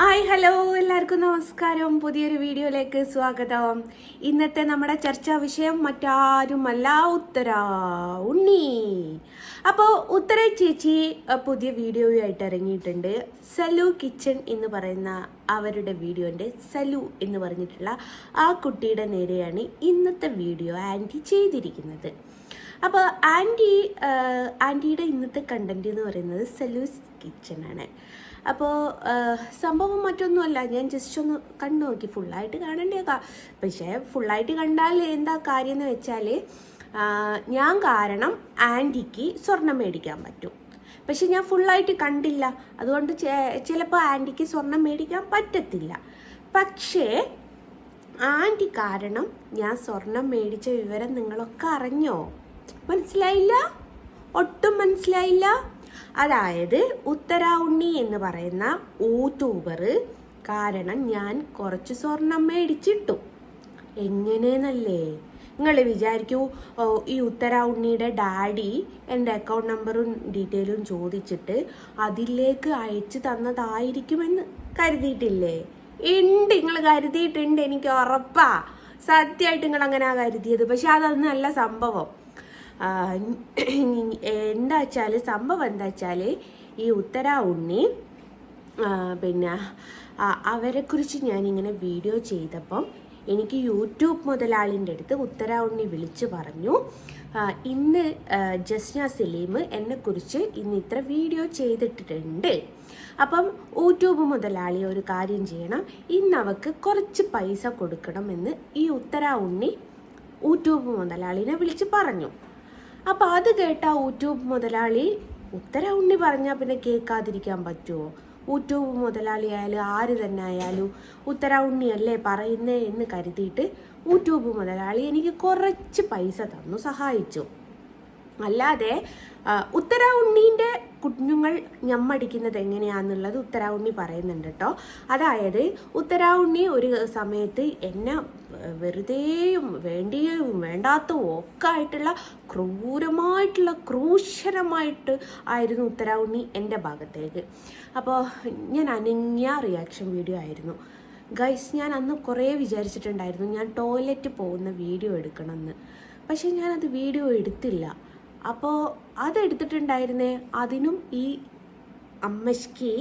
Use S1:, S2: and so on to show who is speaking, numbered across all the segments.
S1: Hi hello എല്ലാവർക്കും നമസ്കാരം. പുതിയൊരു വീഡിയോയിലേക്ക് സ്വാഗതം. ഇന്നത്തെ നമ്മുടെ ചർച്ചാ വിഷയം മറ്റാരുമല്ല ഉത്തര ഉണ്ണി. അപ്പോൾ ഉത്തര ചേച്ചി പുതിയ വീഡിയോയുമായിട്ട് ഇറങ്ങിയിട്ടുണ്ട്. സലു കിച്ചൺ എന്ന് പറയുന്ന അവരുടെ വീഡിയോന്റെ സലു എന്ന് പറഞ്ഞിട്ടുള്ള ആ കുട്ടിയുടെ നേരെയാണ് ഇന്നത്തെ വീഡിയോ ആന്റി ചെയ്തിരിക്കുന്നത്. അപ്പോൾ ആന്റി ആന്റിയുടെ ഇന്നത്തെ കണ്ടന്റ് എന്ന് പറയുന്നത് സലൂസ് കിച്ചണാണ് അപ്പോൾ സംഭവം മറ്റൊന്നുമല്ല. ഞാൻ ജസ്റ്റ് ഒന്ന് കണ്ടു നോക്കി. ഫുള്ളായിട്ട് കാണണ്ടേക്കാം പക്ഷേ ഫുള്ളായിട്ട് കണ്ടാൽ എന്താ കാര്യം എന്ന് വെച്ചാൽ ഞാൻ കാരണം ആന്റിക്ക് സ്വർണം മേടിക്കാൻ പറ്റും. പക്ഷെ ഞാൻ ഫുള്ളായിട്ട് കണ്ടില്ല. അതുകൊണ്ട് ചിലപ്പോൾ ആന്റിക്ക് സ്വർണം മേടിക്കാൻ പറ്റത്തില്ല. പക്ഷേ ആന്റി കാരണം ഞാൻ സ്വർണം മേടിച്ച വിവരം നിങ്ങളൊക്കെ അറിഞ്ഞോ? മനസ്സിലായില്ല? ഒട്ടും മനസ്സിലായില്ല? അതായത് ഉത്തര ഉണ്ണി എന്ന് പറയുന്ന യൂട്യൂബർ കാരണം ഞാൻ കുറച്ച് സ്വർണം മേടിച്ചിട്ടു. എങ്ങനെയെന്നല്ലേ? നിങ്ങൾ വിചാരിക്കൂ ഈ ഉത്തര ഉണ്ണിയുടെ ഡാഡി എന്റെ അക്കൗണ്ട് നമ്പറും ഡീറ്റെയിലും ചോദിച്ചിട്ട് അതിലേക്ക് അയച്ചു തന്നതായിരിക്കുമെന്ന് കരുതിയിട്ടില്ലേ? ഉണ്ട് നിങ്ങൾ കരുതിയിട്ടുണ്ട് എനിക്ക് ഉറപ്പാ. സത്യമായിട്ട് നിങ്ങൾ അങ്ങനെ കരുതിയത്. പക്ഷെ അതൊന്നല്ല സംഭവം. എന്താ വെച്ചാൽ സംഭവം എന്താ വെച്ചാൽ ഈ ഉത്തര ഉണ്ണി പിന്നെ അവരെക്കുറിച്ച് ഞാനിങ്ങനെ വീഡിയോ ചെയ്തപ്പം എനിക്ക് യൂട്യൂബ് മുതലാളിന്റെ അടുത്ത് ഉത്തര ഉണ്ണി വിളിച്ച് പറഞ്ഞു. ഇന്ന് ജസ്ന സലീം എന്നെക്കുറിച്ച് ഇന്ന് ഇത്ര വീഡിയോ ചെയ്തിട്ടുണ്ട് അപ്പം യൂട്യൂബ് മുതലാളി ഒരു കാര്യം ചെയ്യണം. ഇന്ന് അവക്ക് കുറച്ച് പൈസ കൊടുക്കണമെന്ന് ഈ ഉത്തര ഉണ്ണി യൂട്യൂബ് മുതലാളിനെ വിളിച്ച് പറഞ്ഞു. അപ്പോൾ അത് കേട്ട യൂട്യൂബ് മുതലാളി ഉത്തര ഉണ്ണി പറഞ്ഞാൽ പിന്നെ കേൾക്കാതിരിക്കാൻ പറ്റുമോ യൂട്യൂബ് മുതലാളി ആയാലും ആര് തന്നെ ആയാലും ഉത്തര ഉണ്ണിയല്ലേ പറയുന്നേ എന്ന് കരുതിയിട്ട് യൂട്യൂബ് മുതലാളി എനിക്ക് കുറച്ച് പൈസ തന്നു സഹായിച്ചു. അല്ലാതെ ഉത്തര ഉണ്ണീന്റെ കുഞ്ഞുങ്ങൾ ഞമ്മടിക്കുന്നത് എങ്ങനെയാണെന്നുള്ളത് ഉത്തര ഉണ്ണി പറയുന്നുണ്ട് കേട്ടോ അതായത് ഉത്തര ഉണ്ണി ഒരു സമയത്ത് എന്നെ വെറുതെയും വേണ്ടിയും വേണ്ടാത്ത ഒക്കെ ആയിട്ടുള്ള ക്രൂരമായിട്ടുള്ള ക്രൂശരമായിട്ട് ആയിരുന്നു ഉത്തര ഉണ്ണി എന്റെ ഭാഗത്തേക്ക്. അപ്പോൾ ഞാൻ അനങ്ങിയ റിയാക്ഷൻ വീഡിയോ ആയിരുന്നു. ഗൈസ് ഞാൻ അന്ന് കുറേ വിചാരിച്ചിട്ടുണ്ടായിരുന്നു ഞാൻ ടോയ്ലറ്റ് പോകുന്ന വീഡിയോ എടുക്കണമെന്ന്. പക്ഷേ ഞാനത് വീഡിയോ എടുത്തില്ല. അപ്പോൾ അതെടുത്തിട്ടുണ്ടായിരുന്നേ അതിനും ഈ അമ്മയ്ക്ക്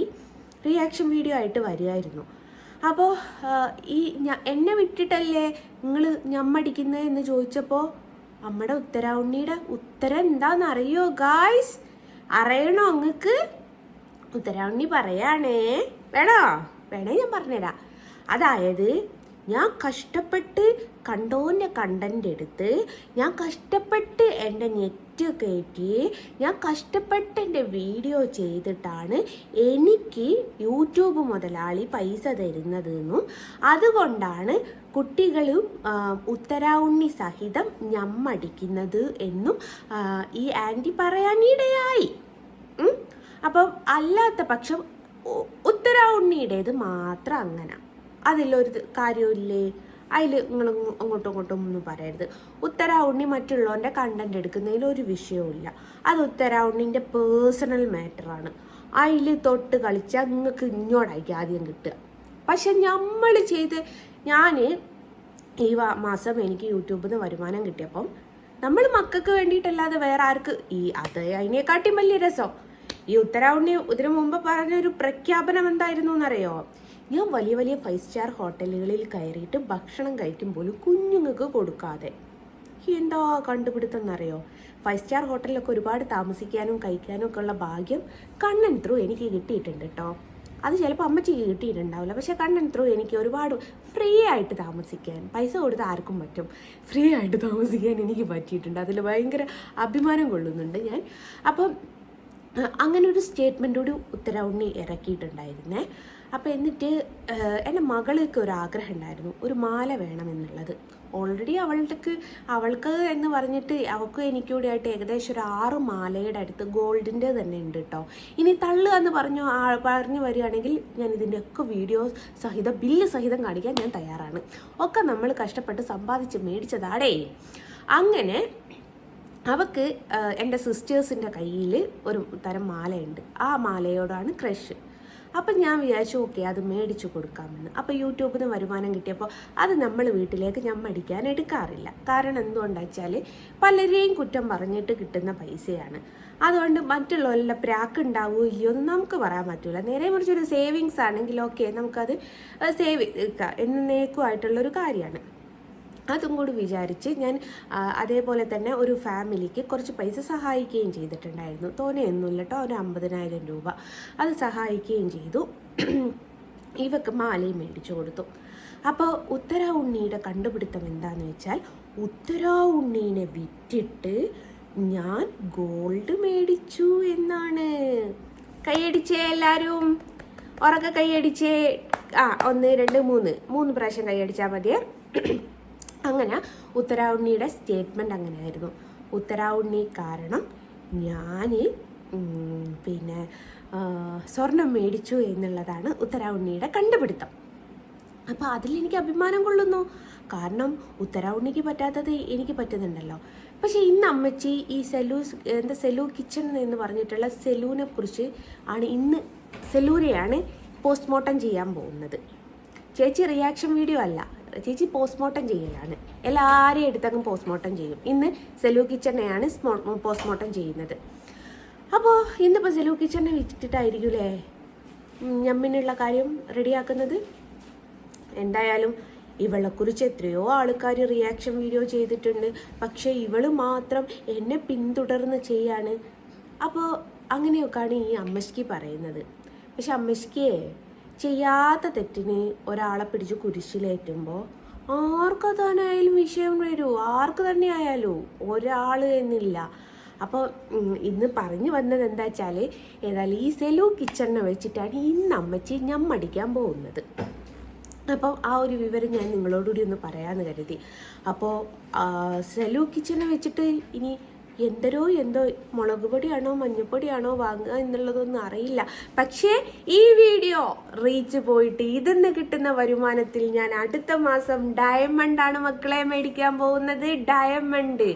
S1: റിയാക്ഷൻ വീഡിയോ ആയിട്ട് വരികയായിരുന്നു. അപ്പോൾ ഈ എന്നെ വിട്ടിട്ടല്ലേ നിങ്ങൾ ഞമ്മടിക്കുന്നത് എന്ന് ചോദിച്ചപ്പോൾ അമ്മയുടെ ഉത്തരാവുണ്ണിയുടെ ഉത്തരം എന്താണെന്ന് അറിയോ ഗായ്സ് അറിയണോ നിങ്ങൾക്ക് ഉത്തരാവുണ്ണി പറയാണേ. വേണോ? വേണേ ഞാൻ പറഞ്ഞുതരാം. അതായത് ഞാൻ കഷ്ടപ്പെട്ട് കണ്ടോന്റെ കണ്ടന്റ് എടുത്ത് ഞാൻ കഷ്ടപ്പെട്ട് എന്റെ നെറ്റ് കയറ്റി ഞാൻ കഷ്ടപ്പെട്ട് എന്റെ വീഡിയോ ചെയ്തിട്ടാണ് എനിക്ക് യൂട്യൂബ് മുതലാളി പൈസ തരുന്നതെന്നും അതുകൊണ്ടാണ് കുട്ടികളും ഉത്തരാവുണ്ണി സഹിതം ഞമ്മടിക്കുന്നത് എന്നും ഈ ആന്റി പറയാനിടയായി. അപ്പം അല്ലാത്ത പക്ഷം ഉത്തരാവുണ്ണിയുടേത് മാത്രം അങ്ങനെ അതിലൊരു കാര്യമില്ലേ അതിൽ നിങ്ങൾ അങ്ങോട്ടും ഇങ്ങോട്ടും ഒന്നും പറയരുത്. ഉത്തരാവുണ്ണി മറ്റുള്ളവന്റെ കണ്ടന്റ് എടുക്കുന്നതിൽ ഒരു വിഷയവുമില്ല. അത് ഉത്തരാവുണ്ണിന്റെ പേഴ്സണൽ മാറ്ററാണ് അതിൽ തൊട്ട് കളിച്ചാൽ നിങ്ങൾക്ക് ഇങ്ങോട്ടായിരിക്കും ആദ്യം കിട്ടുക. പക്ഷെ നമ്മൾ ചെയ്ത് ഞാൻ ഈ മാസം എനിക്ക് യൂട്യൂബിൽ നിന്ന് വരുമാനം കിട്ടിയപ്പം നമ്മൾ മക്കൾക്ക് വേണ്ടിയിട്ടല്ലാതെ വേറെ ആർക്ക് ഈ അത് അതിനെക്കാട്ടിയും വലിയ രസം. ഈ ഉത്തരാവുണ്ണി ഇതിനു മുമ്പ് പറഞ്ഞൊരു പ്രഖ്യാപനം എന്തായിരുന്നു എന്നറിയോ ഞാൻ വലിയ വലിയ ഫൈവ് സ്റ്റാർ ഹോട്ടലുകളിൽ കയറിയിട്ട് ഭക്ഷണം കഴിക്കും പോലും കുഞ്ഞുങ്ങൾക്ക് കൊടുക്കാതെ. എന്താ കണ്ടുപിടുത്തം എന്നറിയോ ഫൈവ് സ്റ്റാർ ഹോട്ടലിലൊക്കെ ഒരുപാട് താമസിക്കാനും കഴിക്കാനും ഒക്കെ ഉള്ള ഭാഗ്യം കണ്ണൻ ത്രൂ എനിക്ക് കിട്ടിയിട്ടുണ്ട് കേട്ടോ അത് ചിലപ്പോൾ അമ്മച്ചിക്ക് കിട്ടിയിട്ടുണ്ടാവില്ല. പക്ഷേ കണ്ണൻ ത്രൂ എനിക്ക് ഒരുപാട് ഫ്രീ ആയിട്ട് താമസിക്കാൻ പൈസ കൊടുത്ത് ആർക്കും പറ്റും. ഫ്രീ ആയിട്ട് താമസിക്കാൻ എനിക്ക് പറ്റിയിട്ടുണ്ട്. അതിൽ ഭയങ്കര അഭിമാനം കൊള്ളുന്നുണ്ട് ഞാൻ. അപ്പം അങ്ങനെ ഒരു സ്റ്റേറ്റ്മെന്റോട് ഉത്തരവുണ്ണി ഇറക്കിയിട്ടുണ്ടായിരുന്നേ. അപ്പോൾ എന്നിട്ട് എന്റെ മകൾക്ക് ഒരു ആഗ്രഹം ഉണ്ടായിരുന്നു. ഒരു മാല വേണമെന്നുള്ളത് ഓൾറെഡി അവൾക്ക് അവൾക്ക് എന്ന് പറഞ്ഞിട്ട് അവൾക്ക് എനിക്കൂടെ ആയിട്ട് ഏകദേശം ഒരു ആറ് മാലയുടെ അടുത്ത് ഗോൾഡിന്റെ തന്നെ ഉണ്ട് കേട്ടോ ഇനി തള്ളു എന്ന് പറഞ്ഞു പറഞ്ഞു വരികയാണെങ്കിൽ ഞാൻ ഇതിന്റെയൊക്കെ വീഡിയോ സഹിതം ബില്ല് സഹിതം കാണിക്കാൻ ഞാൻ തയ്യാറാണ്. ഒക്കെ നമ്മൾ കഷ്ടപ്പെട്ട് സമ്പാദിച്ച് മേടിച്ചതാടേ. അങ്ങനെ അവക്ക് എന്റെ സിസ്റ്റേഴ്സിന്റെ കയ്യിൽ ഒരു തരം മാലയുണ്ട്. ആ മാലയോടാണ് ക്രഷ് അപ്പം ഞാൻ വിചാരിച്ചു ഓക്കെ അത് മേടിച്ചു കൊടുക്കാമെന്ന്. അപ്പോൾ യൂട്യൂബിൽ നിന്ന് വരുമാനം കിട്ടിയപ്പോൾ അത് നമ്മൾ വീട്ടിലേക്ക് ഞാൻ മടിക്കാൻ എടുക്കാറില്ല. കാരണം എന്തുകൊണ്ടാ വെച്ചാൽ പലരെയും കുറ്റം പറഞ്ഞിട്ട് കിട്ടുന്ന പൈസയാണ്. അതുകൊണ്ട് മറ്റുള്ളവരുടെ പ്രാക്ക് ഉണ്ടാവുമോ ഇല്ലയോ എന്ന് നമുക്ക് പറയാൻ പറ്റില്ല നേരെ മറിച്ച് ഒരു സേവിങ്സ് ആണെങ്കിൽ ഓക്കെ നമുക്കത് സേവ് എന്നേക്കുമായിട്ടുള്ളൊരു കാര്യമാണ്. അതും കൂടി വിചാരിച്ച് ഞാൻ അതേപോലെ തന്നെ ഒരു ഫാമിലിക്ക് കുറച്ച് പൈസ സഹായിക്കുകയും ചെയ്തിട്ടുണ്ടായിരുന്നു. തോനെയൊന്നുമില്ല കേട്ടോ ഒരു അമ്പതിനായിരം രൂപ. അത് സഹായിക്കുകയും ചെയ്തു. ഇവക്ക് മാലയും മേടിച്ചു കൊടുത്തു. അപ്പോൾ ഉത്തര ഉണ്ണിയുടെ കണ്ടുപിടുത്തം എന്താണെന്ന് വെച്ചാൽ ഉത്തര ഉണ്ണീനെ വിറ്റിട്ട് ഞാൻ ഗോൾഡ് മേടിച്ചു എന്നാണ്. കൈയടിച്ചേ എല്ലാവരും ഉറക്കെ കൈയടിച്ചേ? ആ ഒന്ന് രണ്ട് മൂന്ന്. മൂന്ന് പ്രാവശ്യം കൈയടിച്ചാൽ മതിയേ? അങ്ങനെ ഉത്തരാവുണ്ണിയുടെ സ്റ്റേറ്റ്മെന്റ് അങ്ങനെയായിരുന്നു. ഉത്തരാവുണ്ണി കാരണം ഞാൻ പിന്നെ സ്വർണം മേടിച്ചു എന്നുള്ളതാണ് ഉത്തരാവുണ്ണിയുടെ കണ്ടുപിടുത്തം. അപ്പോൾ അതിൽ എനിക്ക് അഭിമാനം കൊള്ളുന്നു. കാരണം ഉത്തരാവുണ്ണിക്ക് പറ്റാത്തത് എനിക്ക് പറ്റുന്നുണ്ടല്ലോ. പക്ഷേ ഇന്ന് അമ്മച്ചി ഈ സെലൂ എന്താ സെലൂ കിച്ചൺ എന്ന് പറഞ്ഞിട്ടുള്ള സെലൂനെ കുറിച്ച് ആണ് ഇന്ന് സെലൂരെയാണ് പോസ്റ്റ്മോർട്ടം ചെയ്യാൻ പോകുന്നത്. ചേച്ചി റിയാക്ഷൻ വീഡിയോ അല്ല. ചേച്ചി പോസ്റ്റ്മോർട്ടം ചെയ്യലാണ് എല്ലാവരെയും എടുത്തങ്ങും പോസ്റ്റ്മോർട്ടം ചെയ്യും. ഇന്ന് സെലു കിച്ചണ്ണയാണ് പോസ്റ്റ്മോർട്ടം ചെയ്യുന്നത്. അപ്പോൾ ഇന്നിപ്പോൾ സെലു കിച്ചണെ വിറ്റിട്ടായിരിക്കൂലേ? ഞമ്മിനുള്ള കാര്യം റെഡിയാക്കുന്നത്? എന്തായാലും ഇവളെക്കുറിച്ച് എത്രയോ ആൾക്കാർ റിയാക്ഷൻ വീഡിയോ ചെയ്തിട്ടുണ്ട്. പക്ഷേ ഇവൾ മാത്രം എന്നെ പിന്തുടർന്ന് ചെയ്യാണ്. അപ്പോൾ അങ്ങനെയൊക്കെയാണ് ഈ അമ്മശ്ക്ക് പറയുന്നത്. പക്ഷെ അമ്മശ്ക്ക് ചെയ്യാത്ത തെറ്റിന് ഒരാളെ പിടിച്ച് കുരിശിലേറ്റുമ്പോൾ ആർക്ക് തന്നെയായാലും വിഷയം വരൂ? ആർക്ക് തന്നെ ആയാലും ഒരാൾ എന്നില്ല. അപ്പോൾ ഇന്ന് പറഞ്ഞു വന്നത് എന്താ വെച്ചാൽ ഏതായാലും ഈ സെലു കിച്ചണിനെ വെച്ചിട്ടാണ് ഇന്ന് അമ്മച്ചി ഞമ്മടിക്കാൻ പോകുന്നത്. അപ്പം ആ ഒരു വിവരം ഞാൻ നിങ്ങളോടുകൂടി ഒന്ന് പറയാമെന്ന് കരുതി. അപ്പോൾ സെലു കിച്ചനെ വെച്ചിട്ട് ഇനി എന്തരോ എന്തോ മുളക് പൊടിയാണോ മഞ്ഞപ്പൊടിയാണോ വാങ്ങുക എന്നുള്ളതൊന്നും അറിയില്ല. പക്ഷേ ഈ വീഡിയോ റീച്ച് പോയിട്ട് ഇതിന്ന് കിട്ടുന്ന വരുമാനത്തിൽ ഞാൻ അടുത്ത മാസം ഡയമണ്ട് ആണ് മക്കളെ മേടിക്കാൻ പോകുന്നത്. ഡയമണ്ട്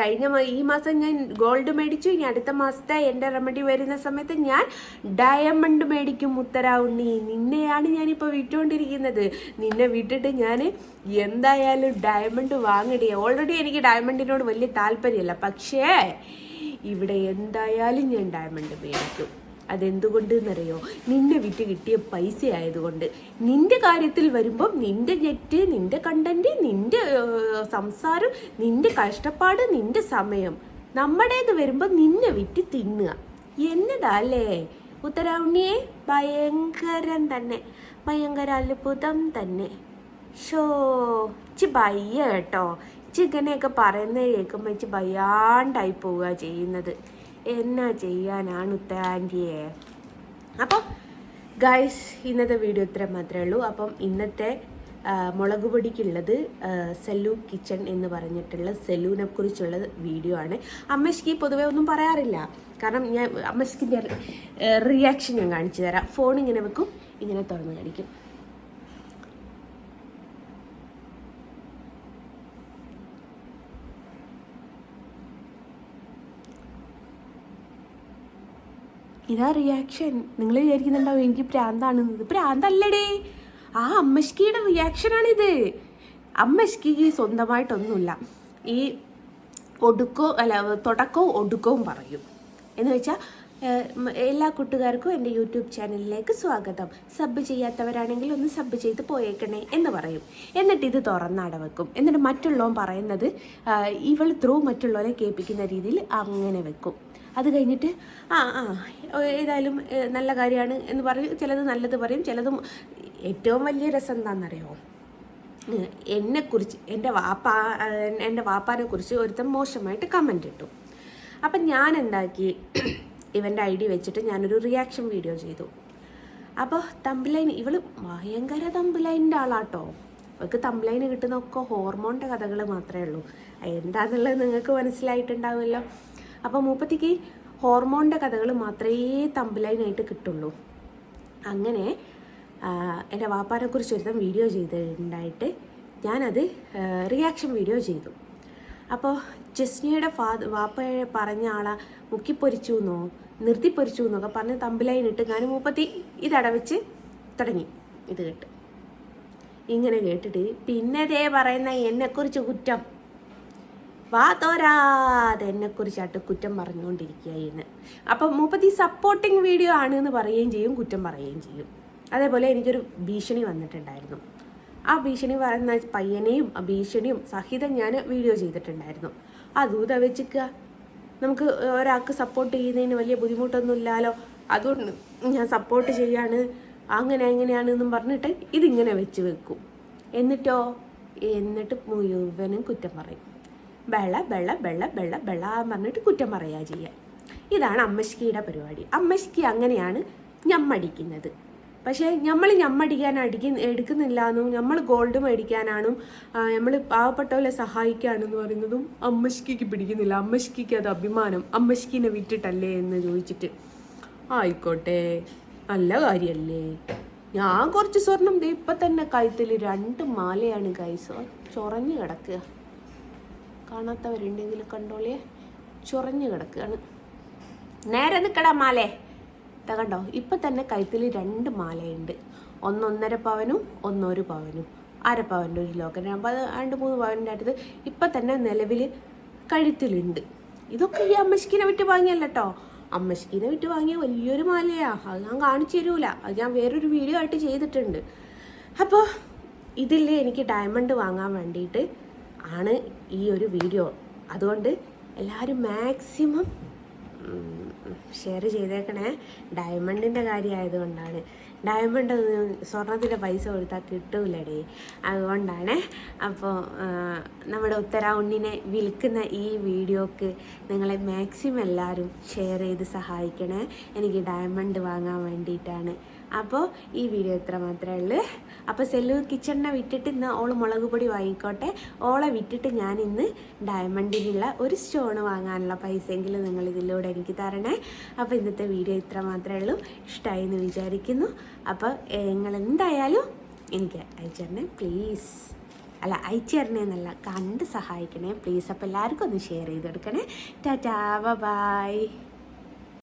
S1: കഴിഞ്ഞ ഈ മാസം ഞാൻ ഗോൾഡ് മേടിച്ചു. ഇനി അടുത്ത മാസത്തെ എന്റെ റെമഡി വരുന്ന സമയത്ത് ഞാൻ ഡയമണ്ട് മേടിക്കും മുത്തരാവുണ്ണി. നിന്നെയാണ് ഞാനിപ്പോൾ വിട്ടുകൊണ്ടിരിക്കുന്നത്. നിന്നെ വിട്ടിട്ട് ഞാൻ എന്തായാലും ഡയമണ്ട് വാങ്ങടി. ഓൾറെഡി എനിക്ക് ഡയമണ്ടിനോട് വലിയ താല്പര്യമല്ല. പക്ഷേ ഇവിടെ എന്തായാലും ഞാൻ ഡയമണ്ട് മേടിക്കും. അതെന്തുകൊണ്ട് എന്നറിയോ നിന്നെ വിറ്റ് കിട്ടിയ പൈസ ആയതുകൊണ്ട് നിന്റെ കാര്യത്തിൽ വരുമ്പം നിന്റെ നെറ്റ് നിന്റെ കണ്ടന്റ് നിന്റെ സംസാരം നിന്റെ കഷ്ടപ്പാട് നിന്റെ സമയം നമ്മുടേത് വരുമ്പോൾ നിന്നെ വിറ്റ് തിന്നുക. എന്നതാ അല്ലേ? ഉത്തരാവുണ്ണിയെ ഭയങ്കരം തന്നെ. ഭയങ്കര അത്ഭുതം തന്നെ. ഷോ ഇച്ചി ഭയ്യ കേട്ടോ. ഇച്ചി ഇങ്ങനെയൊക്കെ പറയുന്നത് കേൾക്കുമ്പോൾ ഇച്ചി ഭയാണ്ടായി പോവുക ചെയ്യുന്നത്. എന്നാ ചെയ്യാനാണ് ഉത്തരാന്റിയെ അപ്പോൾ ഗൈസ് ഇന്നത്തെ വീഡിയോ ഇത്ര മാത്രമേ ഉള്ളൂ. അപ്പം ഇന്നത്തെ മുളക് പൊടിക്കുള്ളത് സെല്ലു കിച്ചൺ എന്ന് പറഞ്ഞിട്ടുള്ള സെല്ലൂനെ കുറിച്ചുള്ള വീഡിയോ ആണ്. അമ്മശ്ക്ക് പൊതുവേ ഒന്നും പറയാറില്ല. കാരണം ഞാൻ അമ്മശ്ക്കിന്റെ റിയാക്ഷൻ ഞാൻ കാണിച്ചു തരാം. ഫോൺ ഇങ്ങനെ വെക്കും ഇങ്ങനെ തുറന്ന് കാണിക്കും. ഇതാ റിയാക്ഷൻ നിങ്ങൾ വിചാരിക്കുന്നുണ്ടാവും എനിക്ക് പ്രാന്താണ് പ്രാന്തല്ലടേ. ആ അമ്മഷ്കിയുടെ റിയാക്ഷനാണിത് അമ്മഷ്കിക്ക് സ്വന്തമായിട്ടൊന്നുമില്ല. ഈ ഒടുക്കോ അല്ല തുടക്കവും ഒടുക്കവും പറയും. എന്ന് വെച്ചാൽ എല്ലാ കൂട്ടുകാർക്കും എന്റെ യൂട്യൂബ് ചാനലിലേക്ക് സ്വാഗതം. സബ് ചെയ്യാത്തവരാണെങ്കിൽ ഒന്ന് സബ് ചെയ്ത് പോയേക്കണേ എന്ന് പറയും. എന്നിട്ട് ഇത് തുറന്നട വെക്കും എന്നിട്ട് മറ്റുള്ളവൻ പറയുന്നത് ഇവൾ ത്രൂ മറ്റുള്ളവരെ കേൾപ്പിക്കുന്ന രീതിയിൽ അങ്ങനെ വെക്കും. അത് കഴിഞ്ഞിട്ട് ആ ആ ഏതായാലും നല്ല കാര്യമാണ് എന്ന് പറയും. ചിലത് നല്ലത് പറയും ചിലത് ഏറ്റവും വലിയ രസം എന്താണെന്നറിയോ? എന്നെക്കുറിച്ച് എന്റെ വാപ്പ എന്റെ വാപ്പാനെ കുറിച്ച് ഒരുത്തൻ മോശമായിട്ട് കമന്റ് ഇട്ടു. അപ്പം ഞാൻ എന്താക്കി ഇവന്റെ ഐ ഡി വെച്ചിട്ട് ഞാനൊരു റിയാക്ഷൻ വീഡിയോ ചെയ്തു. അപ്പോൾ തമ്പിലൈൻ ഇവൾ ഭയങ്കര തമ്പിലൈന്റെ ആളാട്ടോ. അവൾക്ക് തമ്പിലൈന് കിട്ടുന്നൊക്കെ ഹോർമോണിന്റെ കഥകൾ മാത്രമേ ഉള്ളൂ. എന്താന്നുള്ളത് നിങ്ങൾക്ക് മനസ്സിലായിട്ടുണ്ടാവുമല്ലോ. അപ്പോൾ മൂപ്പത്തിക്ക് ഹോർമോണിന്റെ കഥകൾ മാത്രമേ തമ്പിലൈനായിട്ട് കിട്ടുള്ളൂ. അങ്ങനെ എന്റെ വാപ്പാനെക്കുറിച്ച് ഒരുത്തം വീഡിയോ ചെയ്തിട്ടുണ്ടായിട്ട് ഞാനത് റിയാക്ഷൻ വീഡിയോ ചെയ്തു. അപ്പോൾ ജസ്നിയുടെ ഫാദർ വാപ്പയെ പറഞ്ഞ ആളെ മുക്കിപ്പൊരിച്ചു എന്നോ നിർത്തിപ്പൊരിച്ചു എന്നൊക്കെ പറഞ്ഞ് തമ്പിലൈനിട്ട് ഞാൻ മൂപ്പത്തി ഇതടവെച്ച് തുടങ്ങി ഇത് കേട്ട്. ഇങ്ങനെ കേട്ടിട്ട് പിന്നെ ദേ പറയുന്ന എന്നെക്കുറിച്ച് കുറ്റം. വാ തോരാതെ എന്നെക്കുറിച്ചായിട്ട് കുറ്റം പറഞ്ഞുകൊണ്ടിരിക്കുകയെന്ന് അപ്പം മൂപ്പത്തി സപ്പോർട്ടിങ് വീഡിയോ ആണ് എന്ന് പറയുകയും ചെയ്യും കുറ്റം പറയുകയും ചെയ്യും. അതേപോലെ എനിക്കൊരു ഭീഷണി വന്നിട്ടുണ്ടായിരുന്നു. ആ ഭീഷണി പറയുന്ന പയ്യനെയും ഭീഷണിയും സഹിതം ഞാൻ വീഡിയോ ചെയ്തിട്ടുണ്ടായിരുന്നു. അതും ഇതാ വെച്ചിക്കുക നമുക്ക് ഒരാൾക്ക് സപ്പോർട്ട് ചെയ്യുന്നതിന് വലിയ ബുദ്ധിമുട്ടൊന്നും ഇല്ലല്ലോ അതുകൊണ്ട് ഞാൻ സപ്പോർട്ട് ചെയ്യാണ്. അങ്ങനെ എങ്ങനെയാണ് എന്നും പറഞ്ഞിട്ട് ഇതിങ്ങനെ വെച്ച് വെക്കും. എന്നിട്ടോ? എന്നിട്ട് മുഴുവനും കുറ്റം പറയും. വെള്ള ബെള ബെള ബെള ബെള എന്ന് പറഞ്ഞിട്ട് കുറ്റം പറയുക ചെയ്യുക ഇതാണ് അമ്മശ്കിയുടെ പരിപാടി. അമ്മശ്കി അങ്ങനെയാണ് ഞമ്മടിക്കുന്നത്. പക്ഷേ നമ്മൾ ഞമ്മടിക്കാൻ അടിക്ക എടുക്കുന്നില്ല എന്നും നമ്മൾ ഗോൾഡ് മേടിക്കാനാണും നമ്മൾ പാവപ്പെട്ടവരെ സഹായിക്കാനെന്ന് പറയുന്നതും അമ്മശ്കിക്ക് പിടിക്കുന്നില്ല. അമ്മശ്കിക്ക് അത് അഭിമാനം. അമ്മശ്കിനെ വിട്ടിട്ടല്ലേ എന്ന് ചോദിച്ചിട്ട്. ആയിക്കോട്ടെ നല്ല കാര്യമല്ലേ ഞാൻ കുറച്ച് സ്വർണം ഇപ്പം തന്നെ കഴുത്തിൽ രണ്ട് മാലയാണ് കൈസ് ചൊറഞ്ഞു കിടക്കുക. കാണാത്തവരുണ്ടെങ്കിൽ കണ്ടോളിയെ ചൊറഞ്ഞു കിടക്കുകയാണ് നേരെ നിൽക്കടാ മാലേ. ഇതാ കണ്ടോ ഇപ്പം തന്നെ കഴുത്തിൽ രണ്ട് മാലയുണ്ട്. ഒന്നൊന്നര പവനും ഒന്നൊരു പവനും. അര പവന്റെ ഒരു ലോക്കൻ അപ്പോൾ അത് രണ്ട് മൂന്ന് പവന്റെ അടുത്ത് ഇപ്പം തന്നെ നിലവിൽ കഴുത്തിലുണ്ട്. ഇതൊക്കെ ഈ അമ്മശ്ക്കിനെ വിട്ട് വാങ്ങിയല്ല കേട്ടോ അമ്മശ്കിനെ വിട്ട് വാങ്ങിയ വലിയൊരു മാലയാ. അത് ഞാൻ കാണിച്ചു തരൂല. അത് ഞാൻ വേറൊരു വീഡിയോ ആയിട്ട് ചെയ്തിട്ടുണ്ട്. അപ്പോൾ ഇതിൽ എനിക്ക് ഡയമണ്ട് വാങ്ങാൻ വേണ്ടിയിട്ട് ആണ് ഈ ഒരു വീഡിയോ അതുകൊണ്ട് എല്ലാവരും മാക്സിമം ഷെയർ ചെയ്തേക്കണേ. ഡയമണ്ടിന്റെ കാര്യമായതുകൊണ്ടാണ്. ഡയമണ്ട് സ്വർണത്തിന്റെ പൈസ കൊടുത്താൽ കിട്ടൂലടേ. അതുകൊണ്ടാണ് അപ്പോൾ നമ്മുടെ ഉത്തര ഉണ്ണിനെ വിൽക്കുന്ന ഈ വീഡിയോക്ക് നിങ്ങളെ മാക്സിമം എല്ലാവരും ഷെയർ ചെയ്ത് സഹായിക്കണേ. എനിക്ക് ഡയമണ്ട് വാങ്ങാൻ വേണ്ടിയിട്ടാണ്. അപ്പോൾ ഈ വീഡിയോ ഇത്ര മാത്രമേ ഉള്ളൂ. അപ്പോൾ സെല്ലു കിച്ചണിനെ വിട്ടിട്ട് ഇന്ന് ഓൾ മുളക് പൊടി വാങ്ങിക്കോട്ടെ. ഓളെ വിട്ടിട്ട് ഞാൻ ഇന്ന് ഡയമണ്ടിനുള്ള ഒരു സ്റ്റോൺ വാങ്ങാനുള്ള പൈസയെങ്കിലും നിങ്ങൾ ഇതിലൂടെ എനിക്ക് തരണേ. അപ്പോൾ ഇന്നത്തെ വീഡിയോ ഇത്ര മാത്രമേ ഉള്ളൂ. ഇഷ്ടമായി എന്ന് വിചാരിക്കുന്നു. അപ്പോൾ നിങ്ങൾ എന്തായാലും എനിക്ക് അയച്ചു തരണേ പ്ലീസ് അല്ല അയച്ചു തരണേ എന്നല്ല കണ്ട് സഹായിക്കണേ പ്ലീസ് അപ്പോൾ എല്ലാവർക്കും ഒന്ന് ഷെയർ ചെയ്ത് കൊടുക്കണേ ടാറ്റാ ബൈ